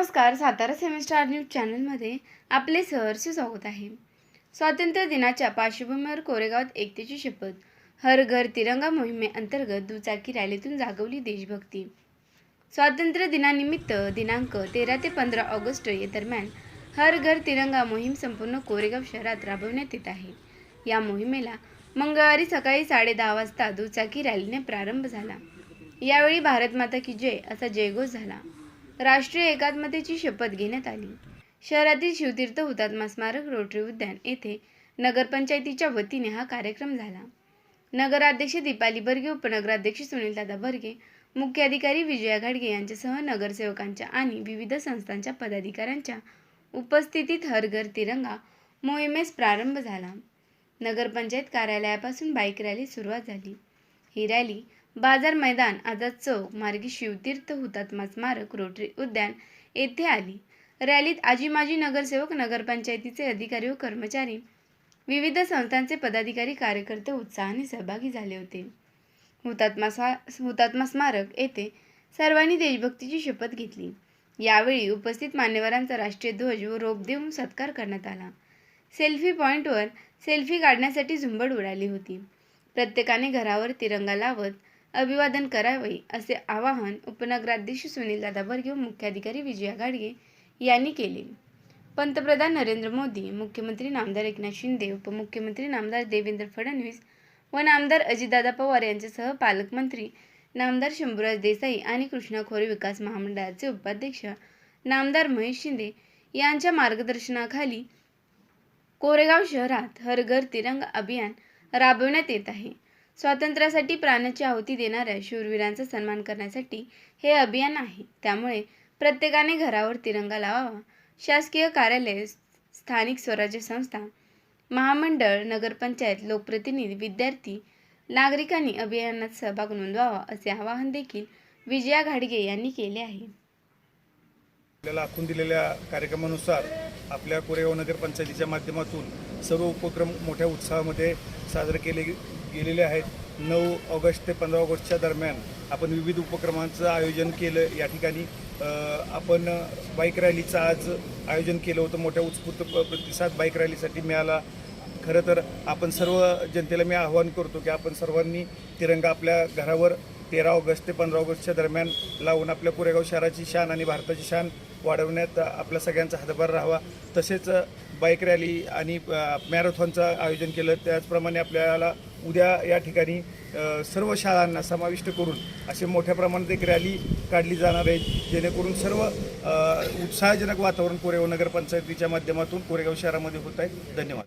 नमस्कार Satara semester news चॅनलमध्ये आपले सहर्ष स्वागत आहे. स्वातंत्र्य दिनाच्या पार्श्वभूमीवर कोरेगावात एकतेची शपथ हर घर तिरंगा मोहिमेअंतर्गत दुचाकी रॅलीतून जागवली देशभक्ती. स्वातंत्र्य दिनानिमित्त दिनांक तेरा ते पंधरा ऑगस्ट या दरम्यान हर घर तिरंगा मोहीम संपूर्ण कोरेगाव शहरात राबवण्यात येत आहे. या मोहिमेला मंगळवारी सकाळी साडेदहा वाजता दुचाकी रॅलीने प्रारंभ झाला. यावेळी भारत माता की जय असा जयघोष झाला. राष्ट्रीय एकात्मतेची शपथ घेण्यात आली. शहरातील शिवतीर्थ हुतात्मा स्मारक रोटरी उद्यान येथे नगरपंचायतीच्या वतीने हा कार्यक्रम झाला. नगराध्यक्ष दीपाली बर्गे उपनगराध्यक्ष सुनीलदादा बर्गे मुख्याधिकारी विजया घाडगे यांच्यासह नगरसेवकांच्या आणि विविध संस्थांच्या पदाधिकाऱ्यांच्या उपस्थितीत हर घर तिरंगा मोहिमेस प्रारंभ झाला. नगरपंचायत कार्यालयापासून बाईक रॅली सुरुवात झाली. ही रॅली बाजार मैदान आझाद चौक मार्गी शिवतीर्थ हुतात्मा स्मारक रोटरी उद्यान येथे आली. रॅलीत आजी माजी नगरसेवक नगरपंचायतीचे अधिकारी व कर्मचारी विविध संस्थांचे पदाधिकारी कार्यकर्ते उत्साहाने सहभागी झाले होते. हुतात्मा स्मा हुतात्मा स्मारक येथे सर्वांनी देशभक्तीची शपथ घेतली. यावेळी उपस्थित मान्यवरांचा राष्ट्रीय ध्वज व रोप देऊन सत्कार करण्यात आला. सेल्फी पॉईंटवर सेल्फी काढण्यासाठी झुंबड उडाली होती. प्रत्येकाने घरावर तिरंगा लावत अभिवादन करावे असे आवाहन उपनगराध्यक्ष सुनीलदादा बर्गे व मुख्याधिकारी विजया गाडगे यांनी केले. पंतप्रधान नरेंद्र मोदी मुख्यमंत्री नामदार एकनाथ शिंदे उपमुख्यमंत्री नामदार देवेंद्र फडणवीस व नामदार अजितदादा पवार यांच्यासह पालकमंत्री नामदार शंभूराज देसाई आणि कृष्णा खोरे विकास महामंडळाचे उपाध्यक्ष नामदार महेश शिंदे यांच्या मार्गदर्शनाखाली कोरेगाव शहरात हर घर तिरंगा अभियान राबवण्यात येत आहे. स्वातंत्र्यासाठी प्राणाची आहुती देणाऱ्या शूरवीरांचा सन्मान करण्यासाठी हे अभियान आहे. त्यामुळे प्रत्येकाने घरावर तिरंगा लावावा. शासकीय कार्यालय स्थानिक स्वराज्य संस्था महामंडळ नगरपंचायत लोकप्रतिनिधी विद्यार्थी नागरिकांनी अभियानात सहभाग नोंदवावा असे आवाहन देखील विजया घाडगे यांनी केले आहे. आपल्याला आखून दिलेल्या कार्यक्रमानुसार आपल्या कोरेगाव नगरपंचायतीच्या माध्यमातून सर्व उपक्रम मोठ्या उत्साहामध्ये साजरे केले गेलेले आहेत. नऊ ऑगस्ट ते पंधरा ऑगस्टच्या दरम्यान आपण विविध उपक्रमांचं आयोजन केलं. या ठिकाणी आपण बाईक रॅलीचं आज आयोजन केलं होतं. मोठ्या उत्स्फूर्त प्रतिसाद बाईक रॅलीसाठी मिळाला. खरं तर आपण सर्व जनतेला मी आवाहन करतो की आपण सर्वांनी तिरंगा आपल्या घरावर तेरा ऑगस्ट ते पंधरा ऑगस्टच्या दरम्यान लावून आपल्या कोरेगाव शहराची शान आणि भारताची शान वाढवण्यात आपल्या सगळ्यांचा हातभार राहावा. तसेच बाईक रॅली आणि मॅरेथॉनचं आयोजन केलं. त्याचप्रमाणे आपल्याला उद्या या ठिकाणी सर्व शाळांना समाविष्ट करून असे मोठ्या प्रमाणात एक रॅली काढली जाणार आहे. जेणेकरून सर्व उत्साहजनक वातावरण कोरेगाव नगरपंचायतीच्या माध्यमातून कोरेगाव शहरामध्ये होत आहे. धन्यवाद.